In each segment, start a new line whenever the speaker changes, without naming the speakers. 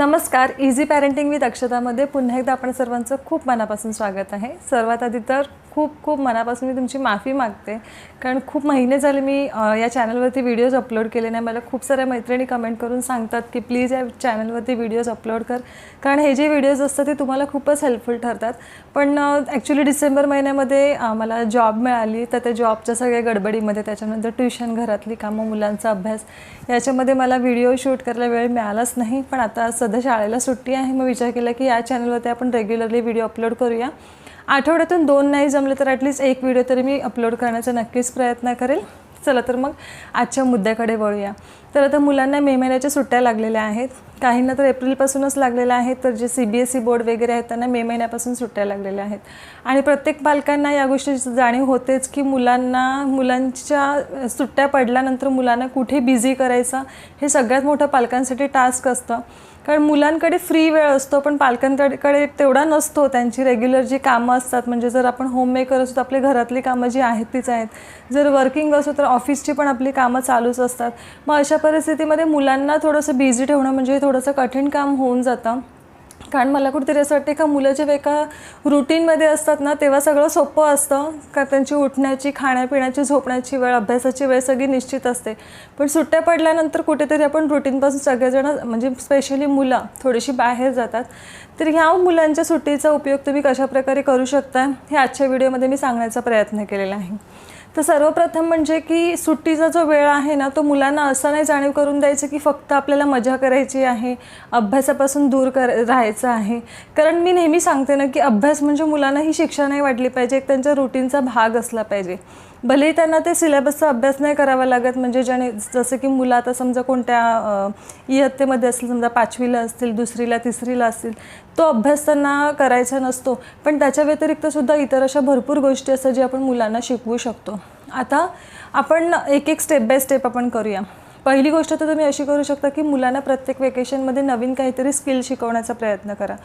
नमस्कार easy parenting with अक्षतामध्ये पुन्हा एकदा आपण सर्वांचं खूप मनापासून स्वागत आहे. सर्वात आधी तर खूप खूप मनापासून मी तुमची माफी मागते. कारण खूप महिने झाले मी या चॅनलवरती व्हिडिओज अपलोड केले नाही. मला खूप साऱ्या मैत्रिणी कमेंट करून सांगतात की प्लीज या चॅनलवरती व्हिडिओज अपलोड कर. कारण हे जे व्हिडिओज असतात ते तुम्हाला खूपच हेल्पफुल ठरतात. पण ॲक्च्युली डिसेंबर महिन्यामध्ये मला जॉब मिळाली. तर त्या जॉबच्या सगळ्या गडबडीमध्ये त्याच्यानंतर ट्युशन घरातली कामं मुलांचा अभ्यास याच्यामध्ये मला व्हिडिओ शूट करायला वेळ मिळालाच नाही. पण आता सध्या शाळेला सुट्टी आहे. मग विचार केला की या चॅनलवरती आपण रेग्युलरली व्हिडिओ अपलोड करूया. आठवड्यातून दोन नाही जमले तर ॲटलीस्ट एक व्हिडिओ तरी मी अपलोड करण्याचा नक्कीच प्रयत्न करेल. चला तर मग आजच्या मुद्द्याकडे वळूया. तर आता मुलांना मे महिन्याच्या सुट्ट्या लागलेल्या आहेत. काहींना तर एप्रिलपासूनच लागलेलं आहेत तर जे C B S E board वगैरे आहेत त्यांना मे महिन्यापासून सुट्ट्या लागलेल्या आहेत. आणि प्रत्येक पालकांना या गोष्टीची जाणीव होतेच की मुलांना मुलांच्या सुट्ट्या पडल्यानंतर मुलांना कुठे बिझी करायचं हे सगळ्यात मोठं पालकांसाठी टास्क असतं. कारण मुलांकडे फ्री वेळ असतो पण पालकांकडे तेवढा नसतो त्यांची रेग्युलर जी कामं असतात. म्हणजे जर आपण होममेकर असू तर आपली घरातली कामं जी आहेत तीच आहेत. जर वर्किंग असू तर ऑफिसची पण आपली कामं चालूच असतात. मग अशा परिस्थितीमध्ये मुलांना थोडंसं बिझी ठेवणं म्हणजे थोडं थोडंसं कठीण काम होऊन जातं. कारण मला कुठेतरी असं वाटते का मुलं जेव्हा एका रुटीनमध्ये असतात ना तेव्हा सगळं सोपं असतं. का त्यांची उठण्याची खाण्यापिण्याची झोपण्याची वेळ अभ्यासाची वेळ सगळी निश्चित असते. पण सुट्ट्या पडल्यानंतर कुठेतरी आपण रुटीनपासून सगळेजण म्हणजे स्पेशली मुलं थोडीशी बाहेर जातात. तर ह्या मुलांच्या सुट्टीचा उपयोग तुम्ही कशाप्रकारे करू शकता हे आजच्या व्हिडिओमध्ये मी सांगण्याचा प्रयत्न केलेला आहे. तर सर्वप्रथम म्हणजे की सुट्टीचा जो वेळ आहे ना तो मुलांना असं नाही जाणीव करून द्यायचं की फक्त आपल्याला मजा करायची आहे अभ्यासापासून दूर कर राहायचं आहे. कारण मी नेहमी सांगते ना की अभ्यास म्हणजे मुलांना ही शिक्षा नाही वाटली पाहिजे एक त्यांच्या रुटीनचा भाग असला पाहिजे. भलेही त्यांना ते सिलेबसचा अभ्यास नाही करावा लागत म्हणजे ज्याने जसं की मुलं आता समजा कोणत्या इयत्तेमध्ये असतील समजा पाचवीला असतील दुसरीला तिसरीला असतील तो अभ्यास त्यांना करायचा नसतो. पण त्याच्या व्यतिरिक्तसुद्धा इतर अशा भरपूर गोष्टी असतात जे आपण मुलांना शिकवू शकतो. आता आपण एक एक स्टेप बाय स्टेप आपण करूया. पहिली गोष्ट तर तुम्ही अशी करू शकता की मुलांना प्रत्येक वेकेशनमध्ये नवीन काहीतरी स्किल शिकवण्याचा प्रयत्न करा.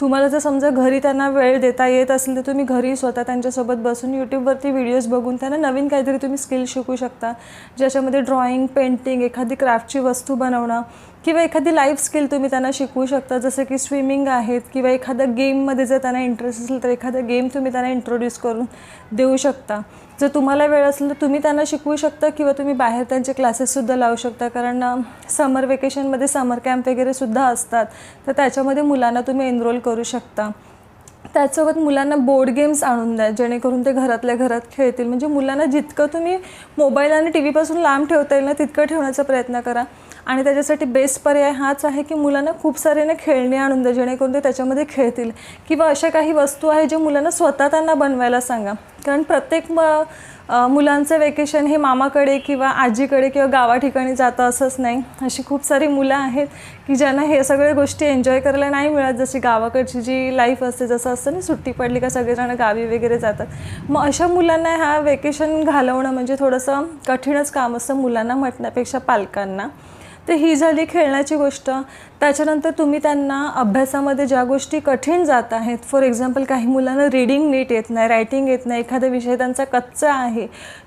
तुम्हाला जर समजा घरी त्यांना वेळ देता येत असेल तर तुम्ही घरी स्वतः त्यांच्यासोबत बसून यूट्यूबवरती व्हिडिओज बघून त्यांना नवीन काहीतरी तुम्ही स्किल शिकू शकता. ज्याच्यामध्ये ड्रॉइंग पेंटिंग एखादी क्राफ्टची वस्तू बनवणं किंवा एखादी लाईफ स्किल तुम्ही त्यांना शिकवू शकता जसं की स्विमिंग आहेत किंवा एखाद्या गेममध्ये जर त्यांना इंटरेस्ट असेल तर एखादा गेम तुम्ही त्यांना इंट्रोड्यूस करून देऊ शकता. जर तुम्हाला वेळ असेल तर तुम्ही त्यांना शिकवू शकता किंवा तुम्ही बाहेर त्यांचे क्लासेससुद्धा लावू शकता. कारण समर वेकेशनमध्ये समर कॅम्प वगैरेसुद्धा असतात. तर त्याच्यामध्ये मुलांना तुम्ही एनरोल करू शकता. त्याचसोबत मुलांना बोर्ड गेम्स आणून द्या जेणेकरून ते घरातल्या घरात खेळतील. म्हणजे मुलांना जितकं तुम्ही मोबाईल आणि टी व्हीपासून लांब ठेवता येईल ना तितकं ठेवण्याचा प्रयत्न करा. आणि त्याच्यासाठी बेस्ट पर्याय हाच आहे की मुलांना खूप सारे ना खेळणी आणून द्या जेणेकरून ते त्याच्यामध्ये खेळतील. किंवा अशा काही वस्तू आहे जे मुलांना स्वतः त्यांना बनवायला सांगा. कारण प्रत्येक म मुलांचं वेकेशन हे मामाकडे किंवा आजीकडे किंवा गावा ठिकाणी जातं असंच नाही. अशी खूप सारी मुलं आहेत की ज्यांना हे सगळ्या गोष्टी एन्जॉय करायला नाही मिळत. जशी गावाकडची जी लाईफ असते जसं असतं ना सुट्टी पडली का सगळेजण गावी वगैरे जातात. मग अशा मुलांना ह्या वेकेशन घालवणं म्हणजे थोडंसं कठीणच काम असतं मुलांना म्हटण्यापेक्षा पालकांना. तर ही झाली खेळण्याची गोष्ट. त्याच्यानंतर तुम्ही त्यांना अभ्यासामध्ये ज्या गोष्टी कठीण जात आहेत फॉर एक्झाम्पल काही मुलांना रीडिंग नीट येत नाही रायटिंग येत नाही एखादा विषय त्यांचा कच्चा आहे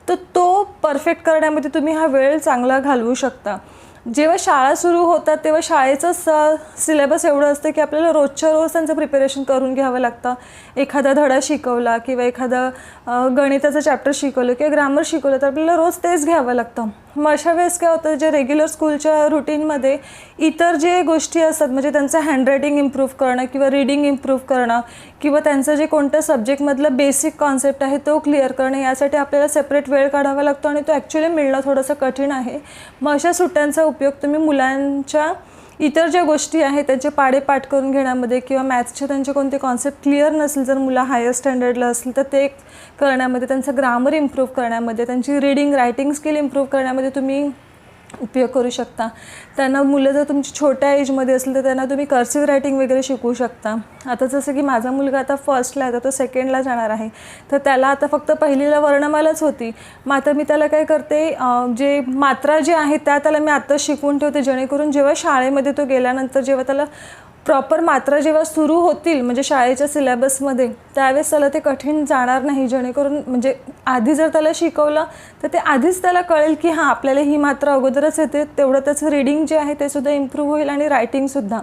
तर तो परफेक्ट करण्यामध्ये तुम्ही हा वेळ चांगला घालवू शकता. जेव्हा शाळा सुरू होतात तेव्हा शाळेचं स सिलेबस एवढं असतं की आपल्याला रोजच्या रोज त्यांचं प्रिपरेशन करून घ्यावं लागतं. एखादा धडा शिकवला किंवा एखादं गणिताचं चॅप्टर शिकवलं किंवा ग्रामर शिकवलं तर आपल्याला रोज तेच घ्यावं लागतं. मग अशा वेळेस काय होतं जे रेग्युलर स्कूलच्या रुटीनमध्ये इतर जे गोष्टी असतात म्हणजे त्यांचं हँडरायटिंग इम्प्रूव्ह करणं किंवा रीडिंग इम्प्रूव्ह करणं किंवा त्यांचं जे कोणत्या सब्जेक्टमधलं बेसिक कॉन्सेप्ट आहे तो क्लिअर करणं यासाठी आपल्याला सेपरेट वेळ काढावा लागतो आणि तो ॲक्च्युली मिळणं थोडंसं कठीण आहे. मग अशा सुट्ट्यांचा उपयोग तुम्ही मुलांच्या इतर ज्या गोष्टी आहेत त्यांचे पाडेपाठ करून घेण्यामध्ये किंवा मॅथ्सचे त्यांचे कोणते कॉन्सेप्ट क्लिअर नसेल जर मुलं हायर स्टँडर्डला असतील तर ते करण्यामध्ये त्यांचं ग्रामर इम्प्रूव्ह करण्यामध्ये त्यांची रीडिंग रायटिंग स्किल इम्प्रूव्ह करण्यामध्ये तुम्ही उपयोग करू शकता. त्यांना मुलं जर तुमची छोट्या एजमध्ये असेल तर त्यांना तुम्ही कर्सिव्ह रायटिंग वगैरे शिकवू शकता. आता जसं की माझा मुलगा आता फर्स्टला आहे तर तो सेकंडला जाणार आहे. तर त्याला आता फक्त पहिलीला वर्णमालाच होती. मग आता मी त्याला काय करते जे मात्रा जे आहेत त्या त्याला मी आत्ताच शिकवून ठेवते जेणेकरून जेव्हा शाळेमध्ये तो गेल्यानंतर जेव्हा त्याला प्रॉपर मात्रा जेव्हा सुरू होतील म्हणजे शाळेच्या सिलेबसमध्ये त्यावेळेस त्याला ते कठीण जाणार नाही. जेणेकरून म्हणजे आधी जर त्याला शिकवलं तर ते आधीच त्याला कळेल की हां आपल्याला ही मात्रा अगोदरच येते. तेवढं त्याचं रिडिंग जे आहे ते सुद्धा इम्प्रूव्ह होईल आणि रायटिंगसुद्धा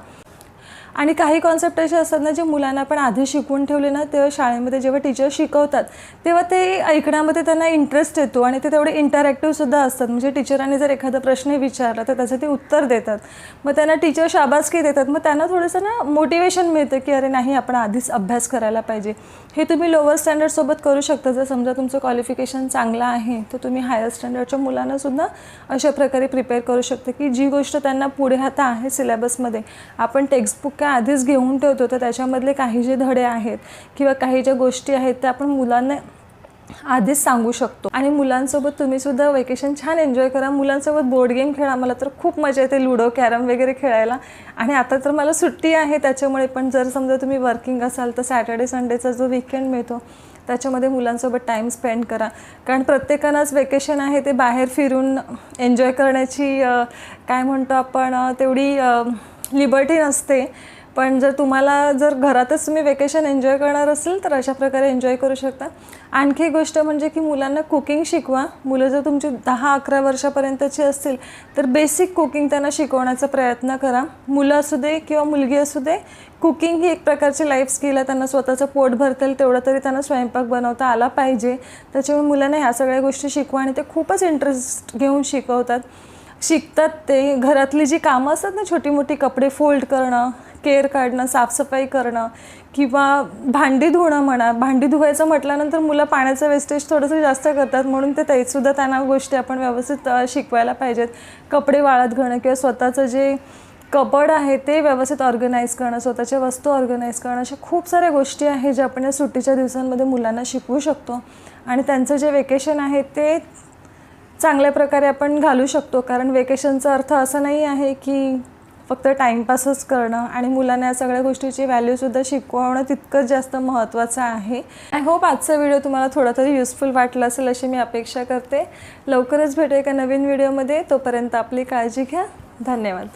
आणि काही कॉन्सेप्ट असे असतात ना जे मुलांना आपण आधी शिकवून ठेवले ना तेव्हा शाळेमध्ये जेव्हा टीचर शिकवतात तेव्हा ते ऐकण्यामध्ये त्यांना इंटरेस्ट येतो आणि ते तेवढे इंटरॅक्टिव्हसुद्धा असतात. म्हणजे टीचरांनी जर एखादा प्रश्न विचारला तर त्याचं ते उत्तर देतात. मग त्यांना टीचर शाबासकी देतात. मग त्यांना थोडंसं ना मोटिवेशन मिळतं की अरे नाही आपण आधीच अभ्यास करायला पाहिजे. हे तुम्ही लोअर स्टँडर्डसोबत करू शकता. जर समजा तुमचं क्वालिफिकेशन चांगलं आहे तर तुम्ही हायर स्टँडर्डच्या मुलांनासुद्धा अशा प्रकारे प्रिपेअर करू शकता की जी गोष्ट त्यांना पुढे आता आहे सिलेबसमध्ये आपण टेक्स्टबुक काय आधीच घेऊन ठेवतो? तर त्याच्यामधले काही जे धडे आहेत किंवा काही ज्या गोष्टी आहेत त्या आपण मुलांना आधीच सांगू शकतो. आणि मुलांसोबत तुम्ही सुद्धा वेकेशन छान एन्जॉय करा. मुलांसोबत बोर्ड गेम खेळा. मला तर खूप मजा येते लुडो कॅरम वगैरे खेळायला. आणि आता तर मला सुट्टी आहे त्याच्यामुळे पण जर समजा तुम्ही वर्किंग असाल तर सॅटर्डे संडेचा जो विकेंड मिळतो त्याच्यामध्ये मुलांसोबत टाईम स्पेंड करा. कारण प्रत्येकानंच वेकेशन आहे ते बाहेर फिरून एन्जॉय करण्याची काय म्हणतो आपण तेवढी लिबर्टी नसते. पण जर तुम्हाला जर घरातच तुम्ही वेकेशन एन्जॉय करणार असेल तर अशा प्रकारे एन्जॉय करू शकता. आणखी एक गोष्ट म्हणजे की मुलांना कुकिंग शिकवा. मुलं जर तुमची दहा अकरा वर्षापर्यंतची असतील तर बेसिक कुकिंग त्यांना शिकवण्याचा प्रयत्न करा. मुलं असू दे किंवा मुलगी असू दे कुकिंग ही एक प्रकारची लाईफ स्किल आहे. त्यांना स्वतःचं पोट भरतेल तेवढं तरी त्यांना स्वयंपाक बनवता आला पाहिजे. त्याच्यामुळे मुलांना ह्या सगळ्या गोष्टी शिकवा आणि ते खूपच इंटरेस्ट घेऊन शिकवतात. शिकतात ते. घरातली जी कामं असतात ना छोटी मोठी कपडे फोल्ड करणं केअर काढणं साफसफाई करणं किंवा भांडी धुणं म्हणा भांडी धुवायचं म्हटल्यानंतर मुलं पाण्याचं वेस्टेज थोडंसं जास्त करतात म्हणून ते त्याहीसुद्धा त्यांना गोष्टी आपण व्यवस्थित शिकवायला पाहिजेत. कपडे वाळत घेणं किंवा स्वतःचं जे कपड आहे ते व्यवस्थित ऑर्गनाईज करणं स्वतःच्या वस्तू ऑर्गनाईज करणं अशा खूप साऱ्या गोष्टी आहेत ज्या आपण या सुट्टीच्या दिवसांमध्ये मुलांना शिकवू शकतो. आणि त्यांचं जे वेकेशन आहे ते चांगल्या प्रकारे आपण घालू शकतो. कारण वेकेशनचा अर्थ असा नाही आहे की फक्त टाईमपासच करणं आणि मुलांना या सगळ्या गोष्टीची व्हॅल्यूसुद्धा शिकवणं तितकंच जास्त महत्त्वाचं आहे. आय होप आजचा व्हिडिओ तुम्हाला थोडा तरी युजफुल वाटला असेल अशी मी अपेक्षा करते. लवकरच भेटू एका नवीन व्हिडिओमध्ये तोपर्यंत आपली काळजी घ्या. धन्यवाद.